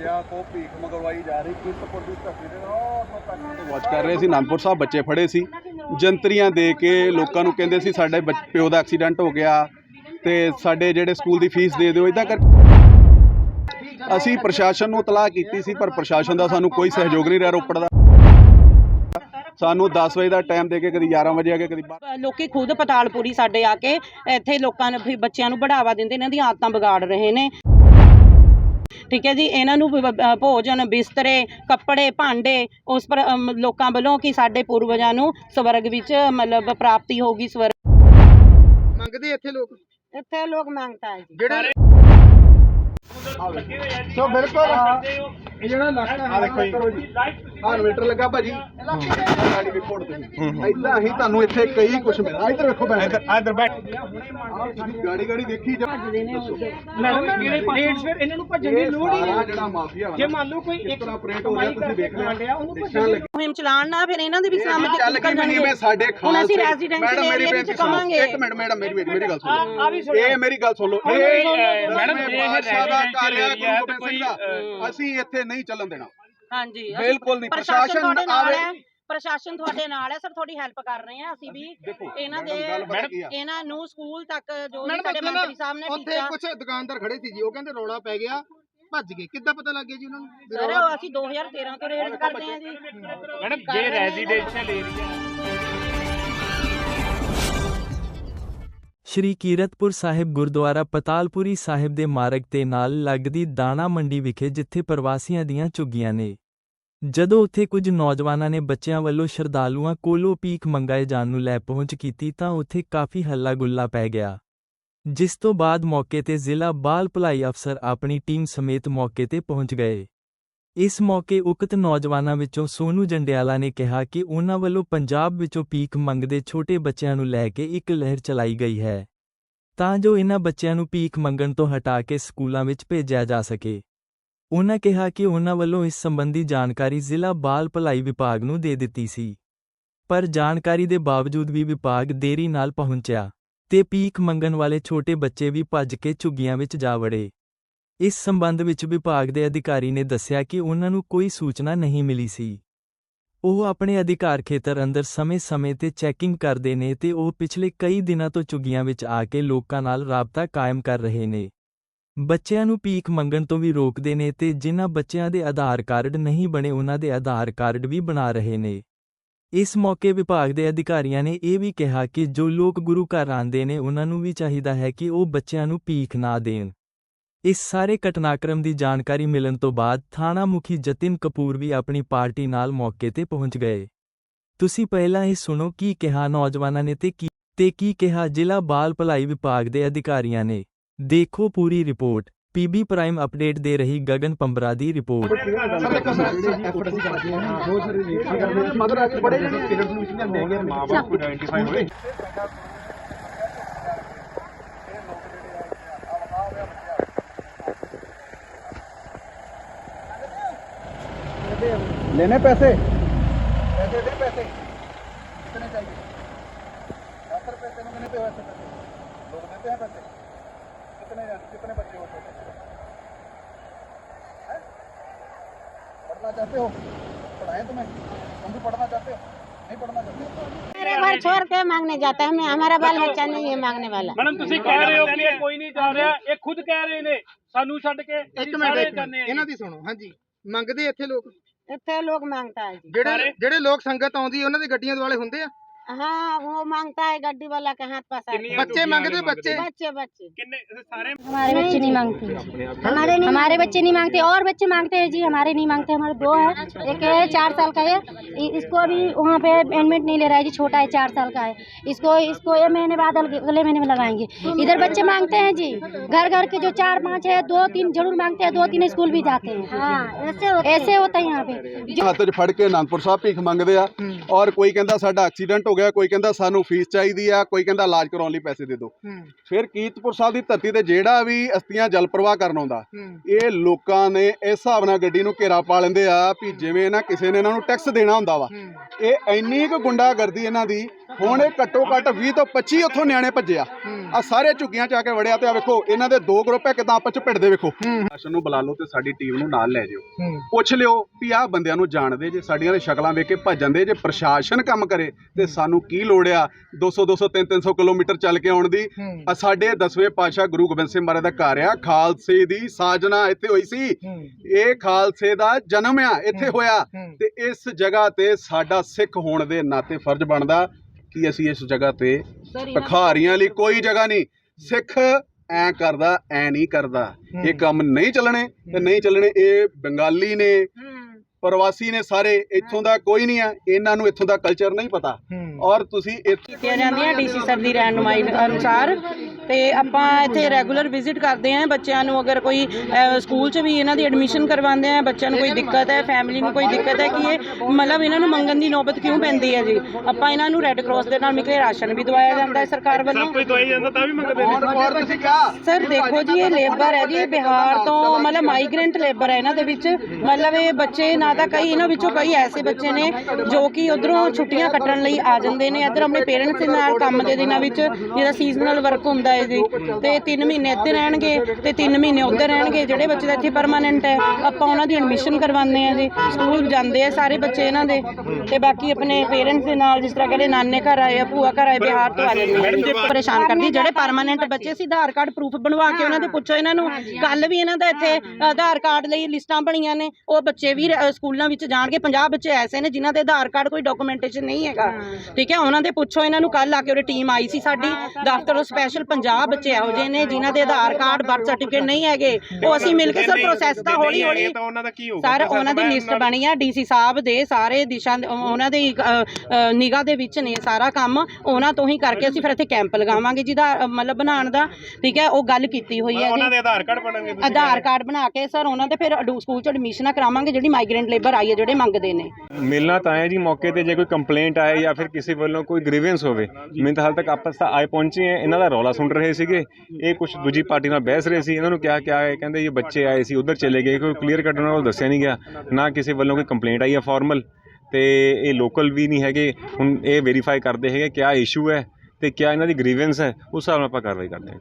ਬੱਚਿਆਂ ਕੋ ਭੀਖ ਮੰਗਵਾਈ ਜਾ ਰਹੀ ਕਿਰਤਪੁਰ ਦੀ ਧਰਤੀ ਦੇ ਨਾਲ ਤੋਂ ਤੱਕ ਵਾਚ ਕਰ ਰਹੇ ਸੀ ਅਨੰਦਪੁਰ ਸਾਹਿਬ ਬੱਚੇ ਫੜੇ ਸੀ। ਜੰਤਰੀਆਂ ਦੇ ਕੇ ਲੋਕਾਂ ਨੂੰ ਕਹਿੰਦੇ ਸੀ ਸਾਡੇ ਪਿਓ ਦਾ ਐਕਸੀਡੈਂਟ ਹੋ ਗਿਆ ਤੇ ਸਾਡੇ ਜਿਹੜੇ ਸਕੂਲ ਦੀ ਫੀਸ ਦੇ ਦਿਓ ਇਦਾਂ ਕਰ ਅਸੀਂ ਪ੍ਰਸ਼ਾਸਨ ਨੂੰ ਤਲਾਹ ਕੀਤੀ ਸੀ ਪਰ ਪ੍ਰਸ਼ਾਸਨ ਦਾ ਸਾਨੂੰ ਕੋਈ ਸਹਿਯੋਗ ਨਹੀਂ ਰਿਹਾ ਰੋਪੜ ਦਾ। ਸਾਨੂੰ 10 ਵਜੇ ਦਾ ਟਾਈਮ ਦੇ ਕੇ ਕਦੀ 11 ਵਜੇ ਆ ਕੇ ਕਦੀ ਲੋਕੀ ਖੁਦ ਪਤਾਲਪੁਰੀ ਸਾਡੇ ਆ ਕੇ ਇੱਥੇ ਲੋਕਾਂ ਨੂੰ ਬੱਚਿਆਂ ਨੂੰ ਬੜਾਵਾ ਦਿੰਦੇ ਇਹਨਾਂ ਦੀਆਂ ਆਦਤਾਂ ਵਿਗਾੜ ਰਹੇ ਨੇ। ਠੀਕ ਹੈ ਜੀ ਇਹਨਾਂ ਨੂੰ ਭੋਜਨ ਬਿਸਤਰੇ ਕੱਪੜੇ ਭਾਂਡੇ ਉਸ ਪਰ ਲੋਕਾਂ ਵੱਲੋਂ ਕਿ ਸਾਡੇ ਪੂਰਵਜਾਂ ਨੂੰ ਸਵਰਗ ਵਿੱਚ ਮਤਲਬ ਪ੍ਰਾਪਤੀ ਹੋਗੀ ਸਵਰਗ ਮੰਗਦੇ ਇੱਥੇ ਲੋਕ? ਇੱਥੇ ਲੋਕ ਮੰਗਤਾ ਹੈ ਜਿਹੜੇ ਸੋ ਬਿਲਕੁਲ ਇਹ ਜਿਹੜਾ ਇਲਾਕਾ ਆ ਦੇਖੋ ਜੀ। ਆ ਇਨਵੇਟਰ ਲੱਗਾ ਭਾਜੀ। ਗਾੜੀ ਰਿਪੋਰਟ ਤੁਸੀਂ ਇਦਾਂ ਹੀ ਤੁਹਾਨੂੰ ਇੱਥੇ ਕਈ ਕੁਝ ਮਿਲਦਾ ਇੱਧਰ ਵੇਖੋ ਮੈਂ ਇੱਧਰ ਇੱਧਰ ਬੈਠ। ਗਾੜੀ ਗਾੜੀ ਦੇਖੀ ਜਾ। ਮੈਡਮ ਰੇਟਸ ਫਿਰ ਇਹਨਾਂ ਨੂੰ ਭੱਜਣ ਦੀ ਲੋੜ ਹੀ ਨਹੀਂ। ਜਿਹੜਾ ਮਾਫੀਆ ਜੇ ਮੰਨ ਲਓ ਕੋਈ ਇੱਕ ਆਪਰੇਟ ਹੋ ਰਿਹਾ ਤੁਸੀਂ ਦੇਖ ਲਿਆ। ਉਹਨੂੰ ਲੱਗੇ। ਮੁਹਿੰਮ ਚਲਾਉਣ ਨਾਲ ਫਿਰ ਇਹਨਾਂ ਦੇ ਵੀ ਸਲਾਮਤ ਚੱਲ ਕੇ ਵੀ ਮੈਂ ਸਾਡੇ ਖਾਸ ਹੁਣ ਅਸੀਂ residential ਮੈਡਮ ਮੇਰੀ area ਬੇਨਤੀ ਵਿੱਚ ਕਵਾਂਗੇ। ਇੱਕ ਮਿੰਟ ਮੈਡਮ ਮੇਰੀ ਮੇਰੀ ਗੱਲ ਸੁਣੋ। ਵੀ ਇਹ ਮੇਰੀ ਗੱਲ ਸੁਣ। ਲਓ ਇਹ ਮੈਡਮ, ਇਹ ਬਾਦਸ਼ਾਹ ਦਾ ਘਰ ਆ residential area ਗੁਰੂ ਗੋਬਿੰਦ ਸਿੰਘ ਦਾ। ਅਸੀਂ ਇੱਥੇ ਨਹੀਂ ਚੱਲਣ ਦੇਣਾ। ਹਾਂਜੀ ਅਸੀਂ- ਬਿਲਕੁਲ ਨਹੀਂ, ਪ੍ਰਸ਼ਾਸਨ ਤੁਹਾਡੇ ਨਾਲ ਆਵੇ। ਹੈ ਪ੍ਰਸ਼ਾਸਨ ਤੁਹਾਡੇ ਨਾਲ ਹੈ ਸਰ ਤੁਹਾਡੀ ਹੈਲਪ ਕਰ ਰਹੇ ਹਾਂ ਅਸੀਂ ਵੀ। ਦੇਖੋ, ਇਹਨਾਂ ਦੇ ਮੈਡਮ, ਗੱਲ ਪਤਾ ਕੀ ਆ? ਇਹਨਾਂ ਨੂੰ ਸਕੂਲ ਤੱਕ ਜੋ ਵੀ ਮੈਡਮ ਸਾਡੇ ਉੱਥੇ ਨਾ ਮੰਤਰੀ ਸਾਹਿਬ ਨੇ ਉੱਥੇ ਕੁਝ ਦੁਕਾਨਦਾਰ ਖੜੇ ਸੀ ਜੀ ਉਹ ਕਹਿੰਦੇ ਰੌਲਾ ਪੈ ਗਿਆ ਭੱਜ ਗਏ। ਕਿੱਦਾਂ ਪਤਾ ਲੱਗ ਗਿਆ ਜੀ ਉਹਨਾਂ ਨੂੰ ਵੀ ਸਰ ਰੌਲਾ- ਅਸੀਂ 2013 ਤੋਂ ਰੇਡ ਕਰਦੇ ਹਾਂ ਜੀ। ਮੈਡਮ ਜੇ ਰੈਜ਼ੀਡੈਂਸ਼ੀਅਲ ਏਰੀਆ ਸ਼੍ਰੀ ਕੀਰਤਪੁਰ ਸਾਹਿਬ ਗੁਰਦੁਆਰਾ ਪਤਾਲਪੁਰੀ ਸਾਹਿਬ ਦੇ ਮਾਰਗ ਤੇ ਨਾਲ ਲੱਗਦੀ ਦਾਣਾ ਮੰਡੀ ਵਿਖੇ ਜਿੱਥੇ ਪ੍ਰਵਾਸੀਆਂ ਦੀਆਂ ਝੁੱਗੀਆਂ ਨੇ। ਜਦੋਂ ਉੱਥੇ ਕੁਝ ਨੌਜਵਾਨਾਂ ਨੇ ਬੱਚਿਆਂ ਵੱਲੋਂ ਸ਼ਰਧਾਲੂਆਂ ਕੋਲੋਂ ਭੀਖ ਮੰਗਾਏ ਜਾਣ ਨੂੰ ਲੈ ਪਹੁੰਚ ਕੀਤੀ ਤਾਂ ਉੱਥੇ ਕਾਫੀ ਹੱਲਾ ਗੁੱਲਾ ਪੈ ਗਿਆ। ਜਿਸ ਤੋਂ ਬਾਅਦ ਮੌਕੇ ਤੇ ਜ਼ਿਲ੍ਹਾ ਬਾਲ ਭਲਾਈ ਅਫਸਰ ਆਪਣੀ ਟੀਮ ਸਮੇਤ ਮੌਕੇ ਤੇ ਪਹੁੰਚ ਗਏ। ਇਸ ਮੌਕੇ ਉਕਤ ਨੌਜਵਾਨਾਂ ਵਿੱਚੋਂ ਸੋਨੂ ਜੰਡਿਆਲਾ ਨੇ ਕਿਹਾ ਕਿ ਉਹਨਾਂ ਵੱਲੋਂ ਪੰਜਾਬ ਵਿੱਚੋਂ ਭੀਖ ਮੰਗਦੇ ਛੋਟੇ ਬੱਚਿਆਂ ਨੂੰ ਲੈ ਕੇ ਇੱਕ ਲਹਿਰ ਚਲਾਈ ਗਈ ਹੈ, ਤਾਂ ਜੋ ਇਹਨਾਂ ਬੱਚਿਆਂ ਨੂੰ ਭੀਖ ਮੰਗਣ ਤੋਂ ਹਟਾ ਕੇ ਸਕੂਲਾਂ ਵਿੱਚ ਭੇਜਿਆ ਜਾ ਸਕੇ। ਉਹਨਾਂ ਕਿਹਾ ਕਿ ਉਹਨਾਂ ਵੱਲੋਂ ਇਸ ਸੰਬੰਧੀ ਜਾਣਕਾਰੀ ਜ਼ਿਲ੍ਹਾ ਬਾਲ ਭਲਾਈ ਵਿਭਾਗ ਨੂੰ ਦੇ ਦਿੱਤੀ ਸੀ, ਪਰ ਜਾਣਕਾਰੀ ਦੇ ਬਾਵਜੂਦ ਵੀ ਵਿਭਾਗ ਦੇਰੀ ਨਾਲ ਪਹੁੰਚਿਆ ਤੇ ਭੀਖ ਮੰਗਣ ਵਾਲੇ ਛੋਟੇ ਬੱਚੇ ਵੀ ਭੱਜ ਕੇ ਝੁੱਗੀਆਂ ਵਿੱਚ ਜਾ ਵੜੇ। ਇਸ ਸੰਬੰਧ ਵਿੱਚ ਵਿਭਾਗ ਦੇ ਅਧਿਕਾਰੀ ਨੇ ਦੱਸਿਆ ਕਿ ਉਹਨਾਂ ਨੂੰ ਕੋਈ ਸੂਚਨਾ ਨਹੀਂ ਮਿਲੀ ਸੀ। ਉਹ ਆਪਣੇ ਅਧਿਕਾਰ ਖੇਤਰ ਅੰਦਰ ਸਮੇਂ-ਸਮੇਂ ਤੇ ਚੈਕਿੰਗ ਕਰਦੇ ਨੇ ਤੇ ਉਹ ਪਿਛਲੇ ਕਈ ਦਿਨਾਂ ਤੋਂ ਝੁੱਗੀਆਂ ਵਿੱਚ ਆ ਕੇ ਲੋਕਾਂ ਨਾਲ ਰਾਬਤਾ ਕਾਇਮ ਕਰ ਰਹੇ ਨੇ। ਬੱਚਿਆਂ ਨੂੰ ਭੀਖ ਮੰਗਣ ਤੋਂ ਵੀ ਰੋਕਦੇ ਨੇ ਤੇ ਜਿਨ੍ਹਾਂ ਬੱਚਿਆਂ ਦੇ ਆਧਾਰ ਕਾਰਡ ਨਹੀਂ ਬਣੇ ਉਹਨਾਂ ਦੇ ਆਧਾਰ ਕਾਰਡ ਵੀ ਬਣਾ ਰਹੇ ਨੇ। ਇਸ ਮੌਕੇ ਵਿਭਾਗ ਦੇ ਅਧਿਕਾਰੀਆਂ ਨੇ ਇਹ ਵੀ ਕਿਹਾ ਕਿ ਜੋ ਲੋਕ ਗੁਰੂ ਘਰ ਆਉਂਦੇ ਨੇ ਉਹਨਾਂ ਨੂੰ ਵੀ ਚਾਹੀਦਾ ਹੈ ਕਿ ਉਹ ਬੱਚਿਆਂ ਨੂੰ ਭੀਖ ਨਾ ਦੇਣ। ਇਸ ਸਾਰੇ ਘਟਨਾਕ੍ਰਮ ਦੀ ਜਾਣਕਾਰੀ ਮਿਲਣ ਤੋਂ ਬਾਅਦ ਥਾਣਾ ਮੁਖੀ ਜਤਿਨ ਕਪੂਰ ਵੀ ਆਪਣੀ ਪਾਰਟੀ ਨਾਲ ਮੌਕੇ ਤੇ ਪਹੁੰਚ ਗਏ। ਤੁਸੀਂ ਪਹਿਲਾਂ ਇਹ ਸੁਣੋ ਕੀ ਕਿਹਾ ਨੌਜਵਾਨਾਂ ਨੇ ਤੇ ਕੀ ਤੇ ਕੀ ਕਿਹਾ ਜ਼ਿਲ੍ਹਾ ਬਾਲ ਭਲਾਈ ਵਿਭਾਗ ਦੇ ਅਧਿਕਾਰੀਆਂ ਨੇ। ਦੇਖੋ ਪੂਰੀ ਰਿਪੋਰਟ। ਪੀਬੀ ਪ੍ਰਾਈਮ ਅਪਡੇਟ ਦੇ ਰਹੀ ਗਗਨ ਪੰਬਰਾ ਦੀ ਰਿਪੋਰਟ। ਅੱਜ ਬੜੇ ਜਿਹੜੇ ਹੈਗੇ ਆਇਡੈਂਟੀਫਾਈ ਹੋਏ लेने पैसे पैसे दे पैसे कितने चाहिए दस रुपए तेरे महीने पे वैसे पैसे लोग देते हैं पैसे कितने कितने बच्चे हो छोटे हैं? पढ़ना चाहते हो पढ़ाएं तुम्हें तुम भी पढ़ना चाहते हो नहीं पढ़ना चाहते हो मेरे घर छोड़ के मांगने जाता है मैं हमारा बाल बच्चा नहीं है मांगने वाला ਮੈਡਮ ਤੁਸੀਂ ਕਹਿ ਰਹੇ ਹੋ ਕਿ ਇਹ ਕੋਈ ਨਹੀਂ ਜਾ ਰਿਹਾ ਇਹ ਖੁਦ ਕਹਿ ਰਹੇ ਨੇ ਸਾਨੂੰ ਛੱਡ ਕੇ ਇੱਕ ਅਸੀਂ ਮਿੰਟ ਸਾਰੇ ਇੱਕ ਜਾਂਦੇ ਮਿੰਟ ਆ ਇਹਨਾਂ ਦੀ ਸੁਣੋ ਹਾਂਜੀ ਮੰਗਦੇ ਇੱਥੇ ਲੋਕ ਇੱਥੇ ਲੋਕ ਮੰਗਤਾ ਹੈ ਜੀ। ਜਿਹੜੇ ਜਿਹੜੇ ਲੋਕ ਸੰਗਤ ਆਉਂਦੀ ਉਹਨਾਂ ਦੇ ਗੱਡੀਆਂ ਦੁਆਲੇ ਹੁੰਦੇ ਆ। हाँ वो माँगता है गड्डी वाला के हाथ पास बच्चे मांगते बच्चे बच्चे। बच्चे सारे हमारे बच्चे नहीं मांगते। हमारे नहीं हमारे बच्चे नहीं मांगते और बच्चे मांगते हैं जी हमारे नहीं मांगते हमारे दो है एक है चार साल का है इसको अभी वहाँ पे एडमिट नहीं ले रहा है जी छोटा है चार साल का है। इसको इसको एक महीने बाद अगले महीने में लगाएँगे। इधर बच्चे मांगते हैं जी घर घर के जो चार पाँच है दो तीन ज़रूर मांगते हैं दो तीन स्कूल भी जाते हैं। हाँ, ऐसे होता है। यहाँ पे। हाँ, तो फटके के नानपुर साहब भी मांगते हैं। हम्म। ਔਰ ਕੋਈ ਕਹਿੰਦਾ ਸਾਡਾ ਐਕਸੀਡੈਂਟ ਹੋ ਗਿਆ ਕੋਈ ਕਹਿੰਦਾ ਸਾਨੂੰ ਫੀਸ ਚਾਹੀਦੀ ਆ ਕੋਈ ਕਹਿੰਦਾ ਇਲਾਜ ਕਰਾਉਣ ਲਈ ਪੈਸੇ ਦੇ ਦਿਓ। ਫਿਰ ਕੀਰਤਪੁਰ ਸਾਹਿਬ ਦੀ ਧਰਤੀ ਤੇ ਜਿਹੜਾ ਵੀ ਅਸਤੀਆਂ ਜਲ ਪ੍ਰਵਾਹ ਕਰਨ ਆਉਂਦਾ ਇਹ ਲੋਕਾਂ ਨੇ ਇਸ ਹਿਸਾਬ ਨਾਲ ਗੱਡੀ ਨੂੰ ਘੇਰਾ ਪਾ ਲੈਂਦੇ ਆ ਵੀ ਜਿਵੇਂ ਨਾ ਕਿਸੇ ਨੇ ਇਹਨਾਂ ਨੂੰ ਟੈਕਸ ਦੇਣਾ ਹੁੰਦਾ ਵਾ। ਇਹ ਇੰਨੀ ਕੁ ਗੁੰਡਾਗਰਦੀ ਇਹਨਾਂ ਦੀ ਹੁਣ ਇਹ ਘੱਟੋ ਘੱਟ 20 ਤੋਂ 25 ਉੱਥੋਂ ਨਿਆਣੇ ਭੱਜੇ ਆ ਸਾਰੇ ਝੁੱਗੀਆਂ ਚ ਆ ਕੇ ਵੜਿਆ ਤੇ ਆ ਵੇਖੋ ਇਹਨਾਂ ਦੇ ਦੋ ਗਰੁੱਪ ਹੈ ਕਿਦਾਂ ਆਪਸ ਚ ਭਿੜਦੇ ਵੇਖੋ। ਪ੍ਰਸ਼ਾਸਨ ਨੂੰ ਬੁਲਾ ਲਓ ਤੇ ਸਾਡੀ ਟੀਮ ਨੂੰ ਨਾਲ ਲੈ ਜਿਓ। ਪੁੱਛ ਲਿਓ ਵੀ ਆਹ ਬੰਦਿਆਂ ਨੂੰ ਜਾਣਦੇ ਜੇ ਸਾਡੀਆਂ ਦੇ ਸ਼ਕਲਾਂ ਵੇਖ ਕੇ ਭੱਜਣ ਦੇ ਜੇ ਪ੍ਰਸ਼ਾਸਨ ਕੰਮ ਕਰੇ ਤੇ ਸਾਨੂੰ ਕੀ ਲੋੜ ਆ? 200 200 300 300 ਕਿਲੋਮੀਟਰ ਚੱਲ ਕੇ ਆਉਣ ਦੀ। ਆ ਸਾਡੇ 10ਵੇਂ ਪਾਤਸ਼ਾਹ ਗੁਰੂ ਗੋਬਿੰਦ ਸਿੰਘ ਮਹਾਰਾਜ ਦਾ ਘਰ ਆ ਖਾਲਸੇ ਦੀ ਸਾਜਨਾ ਇੱਥੇ ਹੋਈ ਸੀ। ਇਹ ਖਾਲਸੇ ਦਾ ਜਨਮ ਆ ਇੱਥੇ ਹੋਇਆ। ਤੇ ਇਸ ਜਗ੍ਹਾ ਤੇ ਸਾਡਾ ਸਿੱਖ ਹੋਣ ਦੇ ਨਾਤੇ ਫਰਜ਼ ਬਣਦਾ ਕਿ ਅਸੀਂ ਇਸ ਜਗ੍ਹਾ ਤੇ ਭਿਖਾਰੀਆਂ ਲਈ ਕੋਈ ਜਗ੍ਹਾ ਨਹੀਂ। ਸਿੱਖ ਐ ਕਰਦਾ ਐ ਨਹੀਂ ਕਰਦਾ। ਇਹ ਕੰਮ ਨਹੀਂ ਚੱਲਣੇ ਤੇ ਨਹੀਂ ਚੱਲਣੇ ਇਹ ਬੰਗਾਲੀ ਨੇ ਪ੍ਰਵਾਸੀ ਨੇ ਸਾਰੇ ਇੱਥੋਂ ਦਾ ਕੋਈ ਨਹੀਂ ਆ ਇਹਨਾਂ ਨੂੰ ਇੱਥੋਂ ਦਾ ਕਲਚਰ ਨਹੀਂ ਪਤਾ। ਔਰ ਤੁਸੀਂ ਇੱਥੇ ਕੀਤੀਆਂ ਜਾਂਦੀਆਂ ਡੀਸੀ ਸਰ ਦੀ ਰਹਿਨੁਮਾਈ ਅਨੁਸਾਰ ਤੇ ਆਪਾਂ ਇੱਥੇ ਰੈਗੂਲਰ ਵਿਜ਼ਿਟ ਕਰਦੇ ਆਂ ਬੱਚਿਆਂ ਨੂੰ ਅਗਰ ਕੋਈ ਸਕੂਲ 'ਚ ਵੀ ਇਹਨਾਂ ਦੀ ਐਡਮਿਸ਼ਨ ਕਰਵਾਉਂਦੇ ਆ ਬੱਚਿਆਂ ਨੂੰ ਕੋਈ ਦਿੱਕਤ ਹੈ ਫੈਮਿਲੀ ਨੂੰ ਕੋਈ ਦਿੱਕਤ ਹੈ ਕਿ ਇਹ ਮਤਲਬ ਇਹਨਾਂ ਨੂੰ ਮੰਗਣ ਦੀ ਨੌਬਤ ਕਿਉਂ ਪੈਂਦੀ ਹੈ ਜੀ? ਆਪਾਂ ਇਹਨਾਂ ਨੂੰ ਰੈੱਡ ਕਰਾਸ ਦੇ ਨਾਲ ਮਿਲ ਕੇ ਰਾਸ਼ਨ ਵੀ ਦਵਾਇਆ ਜਾਂਦਾ ਹੈ ਸਰਕਾਰ ਵੱਲੋਂ। ਕੋਈ ਦਵਾਈ ਜਾਂਦਾ ਤਾਂ ਵੀ ਮੰਗਦੇ ਨੇ। ਸਰ ਦੇਖੋ ਜੀ ਇਹ ਲੇਬਰ ਹੈ ਜੀ ਇਹ ਬਿਹਾਰ ਤੋਂ ਮਤਲਬ ਮਾਈਗ੍ਰੈਂਟ ਲੇਬਰ ਹੈ ਇਹਨਾਂ ਦੇ ਵਿੱਚ। ਮਤਲਬ ਇਹ ਬੱਚੇ ਨਾ ਤਾਂ ਕਈ ਇਹਨਾਂ ਵਿੱਚੋਂ ਕਈ ਐਸੇ ਬੱਚੇ ਨੇ ਜੋ ਕਿ ਉਧਰੋਂ ਛੁੱਟੀਆਂ ਕੱਟਣ ਲਈ ਆ ਜਾਂਦੇ ਨੇ ਇੱਧਰ ਆਪਣੇ ਪੇਰੈਂਟਸ ਦੇ ਨਾਲ ਕੰਮ ਦੇ ਦਿਨਾਂ ਵਿੱਚ ਜਿਹੜਾ ਸੀਜ਼ਨਲ ਵਰਕ ਹੁੰਦਾ ਹੈ। ਜੀ। ਤੇ 3 ਮਹੀਨੇ ਇੱਥੇ ਰਹਿਣਗੇ ਤੇ 3 ਮਹੀਨੇ ਉੱਧਰ ਰਹਿਣਗੇ। ਜਿਹੜੇ ਬੱਚੇ ਦਾ ਇੱਥੇ ਪਰਮਾਨੈਂਟ ਹੈ ਆਪਾਂ ਉਹਨਾਂ ਦੀ ਐਡਮਿਸ਼ਨ ਕਰਵਾਉਂਦੇ ਆ ਜੀ। ਸਕੂਲ ਜਾਂਦੇ ਆ ਸਾਰੇ ਬੱਚੇ ਇਹਨਾਂ ਦੇ। ਤੇ ਬਾਕੀ ਆਪਣੇ ਪੇਰੈਂਟਸ ਦੇ ਨਾਲ ਜਿਸ ਤਰ੍ਹਾਂ ਕਹਿੰਦੇ ਨਾਨੇ ਘਰ ਆਏ ਆ ਭੂਆ ਘਰ ਆਏ ਬਿਹਾਰ ਤੋਂ ਆ। ਜਾਂਦੇ ਪਰੇਸ਼ਾਨ ਕਰਦੀ ਜਿਹੜੇ ਪਰਮਾਨੈਂਟ ਬੱਚੇ ਸੀ ਆਧਾਰ ਕਾਰਡ ਪ੍ਰੂਫ ਬਣਵਾ ਕੇ ਉਹਨਾਂ ਦੇ ਪੁੱਛੋ ਇਹਨਾਂ ਨੂੰ। ਕੱਲ ਵੀ ਇਹਨਾਂ ਦਾ ਇੱਥੇ ਆਧਾਰ ਕਾਰਡ ਲਈ ਲਿਸਟਾਂ ਬਣੀਆਂ ਨੇ। ਉਹ ਬੱਚੇ ਵੀ ਸਕੂਲਾਂ ਵਿੱਚ ਜਾਣਗੇ। 50 ਬੱਚੇ ਐਸੇ ਨੇ ਜਿਨ੍ਹਾਂ ਦੇ ਆਧਾਰ ਕਾਰਡ ਕੋਈ ਡਾਕੂਮੈਂਟੇਸ਼ਨ ਨਹੀਂ ਹੈਗਾ। ਠੀਕ ਹੈ ਉਹਨਾਂ ਦੇ ਪੁੱਛੋ ਇਹਨਾਂ ਨੂੰ। ਕੱਲ ਆ ਕੇ ਉਹਦੀ ਟੀਮ ਆਈ ਸੀ ਸਾਡੀ। ਦਫ਼ਤਰੋਂ ਸਪੈਸ਼ਲ 50 ਬੱਚੇ ਇਹੋ ਜਿਹੇ ਨੇ ਜਿਨ੍ਹਾਂ ਦੇ ਆਧਾਰ ਕਾਰਡ ਬਰਥ ਸਰਟੀਫਿਕੇਟ ਨਹੀਂ ਹੈਗੇ। ਉਹ ਅਸੀਂ ਮਿਲ ਕੇ ਸਰ ਪ੍ਰੋਸੈਸ ਤਾਂ ਹੌਲੀ ਹੌਲੀ ਤਾਂ ਉਹਨਾਂ ਦਾ ਕੀ ਹੋਊਗਾ? ਸਰ ਉਹਨਾਂ ਦੀ ਲਿਸਟ ਬਣੀ ਆ ਡੀਸੀ ਸਾਹਿਬ ਦੇ ਸਾਰੇ ਦਿਸ਼ਾ ਉਹਨਾਂ ਦੀ ਨਿਗਾਹ ਦੇ ਵਿੱਚ ਨੇ ਸਾਰਾ ਕੰਮ। ਉਹਨਾਂ ਤੋਂ ਹੀ ਕਰਕੇ ਅਸੀਂ ਫਿਰ ਇੱਥੇ ਕੈਂਪ ਲਗਾਵਾਂਗੇ ਜਿਹਦਾ ਮਤਲਬ ਬਣਾਉਣ ਦਾ। ਠੀਕ ਹੈ ਉਹ ਗੱਲ ਕੀਤੀ ਹੋਈ ਹੈ ਉਹਨਾਂ ਦੇ ਆਧਾਰ ਕਾਰਡ ਬਣਨਗੇ ਆਧਾਰ ਕਾਰਡ ਬਣਾ ਕੇ ਸਰ ਉਹਨਾਂ ਦੇ ਫਿਰ ਅਡੂ ਸਕੂਲ ਚ ਐਡਮਿਸ਼ਨਾਂ ਕਰਾਵਾਂਗੇ ਜਿਹੜੀ ਮਾਈਗ੍ਰੈਂਟ ਲੇਬਰ ਆਈ ਹੈ ਜਿਹੜੇ ਮੰਗਦੇ ਨੇ। ਮਿਲਣਾ ਤਾਂ ਹੈ ਜੀ ਮੌਕੇ ਤੇ ਜੇ ਕੋਈ ਕੰਪਲੇਂਟ ਆਏ ਜਾਂ ਫਿਰ ਕਿਸੇ ਵੱਲੋਂ ਕੋਈ ਗ੍ਰੀਵੈਂਸ ਹੋਵੇ। ਮੈਂ ਤਾਂ ਹਾਲ ਤੱਕ ਆਪਸ ਤਾਂ ਆਏ ਪਹੁੰਚੇ ਹੈ ਇਹਨਾਂ ਦਾ ਰੌਲਾ ਸੁਣ ਰਹੇ ਸੀਗੇ, ਇਹ ਕੁਝ ਦੂਜੀ ਪਾਰਟੀ ਨਾਲ ਬਹਿਸ ਰਹੇ ਸੀ, ਇਹਨਾਂ ਨੂੰ ਕਿਹਾ ਕਿਹਾ ਹੈ ਕਹਿੰਦੇ ਇਹ ਬੱਚੇ ਆਏ ਸੀ, ਉਧਰ ਚਲੇ ਗਏ, ਕੋਈ ਕਲੀਅਰ ਕੱਟ ਉਹਨਾਂ ਨੂੰ ਦੱਸਿਆ ਨਹੀਂ ਗਿਆ, ਨਾ ਕਿਸੇ ਵੱਲੋਂ ਕੋਈ ਕੰਪਲੇਂਟ ਆਈ ਹੈ ਫਾਰਮਲ ਤੇ ਇਹ ਲੋਕਲ ਵੀ ਨਹੀਂ ਹੈਗੇ, ਹੁਣ ਇਹ ਵੈਰੀਫਾਈ ਕਰਦੇ ਹੈਗੇ ਕਿਆ ਇਸ਼ੂ ਹੈ ਤੇ ਕਿਆ ਇਹਨਾਂ ਦੀ ਗ੍ਰੀਵੈਂਸ ਹੈ, ਉਸ ਹਿਸਾਬ ਨਾਲ ਆਪਾਂ ਕਾਰਵਾਈ ਕਰਦੇ ਹਾਂ